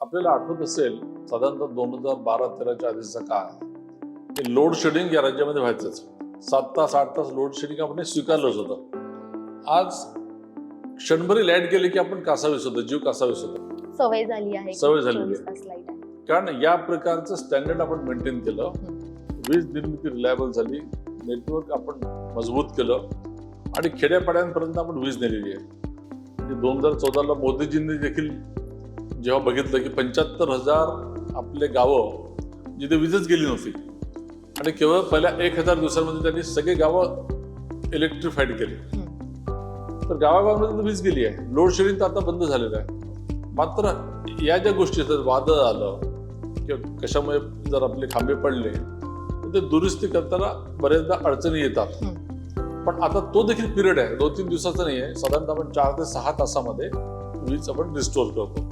आपल्याला आठवत असेल साधारणतः दोन हजार बारा तेराच्या आधीचा काळ. हे लोड शेडिंग या राज्यामध्ये व्हायचंच. सात तास आठ तास लोड शेडिंग आपण स्वीकारलंच होतं. आज क्षणभरी लाइट गेली की आपण कासावीस होतो जीव कासावीस होतो. सवय झाली आहे. सवय आहे. कारण या प्रकारचं स्टँडर्ड आपण मेंटेन केलं. वीज निर्मिती रिलायबल झाली. नेटवर्क आपण मजबूत केलं. आणि खेड्यापाड्यांपर्यंत आपण वीज नेलेली आहे. म्हणजे दोन हजार चौदाला मोदीजींनी देखील जेव्हा बघितलं की पंच्याहत्तर हजार आपले गावं जिथे वीजच गेली नव्हती. आणि केवळ पहिल्या एक हजार दिवसांमध्ये त्यांनी सगळे गावं इलेक्ट्रिफाईड केली. तर गावागावामध्ये वीज गेली आहे. लोड शेडिंग तर आता बंद झालेलं आहे. मात्र या ज्या गोष्टी आहेत वादळ आलं किंवा कशामुळे जर आपले खांबे पडले तर ते दुरुस्ती करताना बऱ्याचदा अडचणी येतात. पण आता तो देखील पिरियड आहे. दोन तीन दिवसाचा नाही आहे साधारणतः आपण चार ते सहा तासामध्ये वीज आपण रिस्टोर करतो.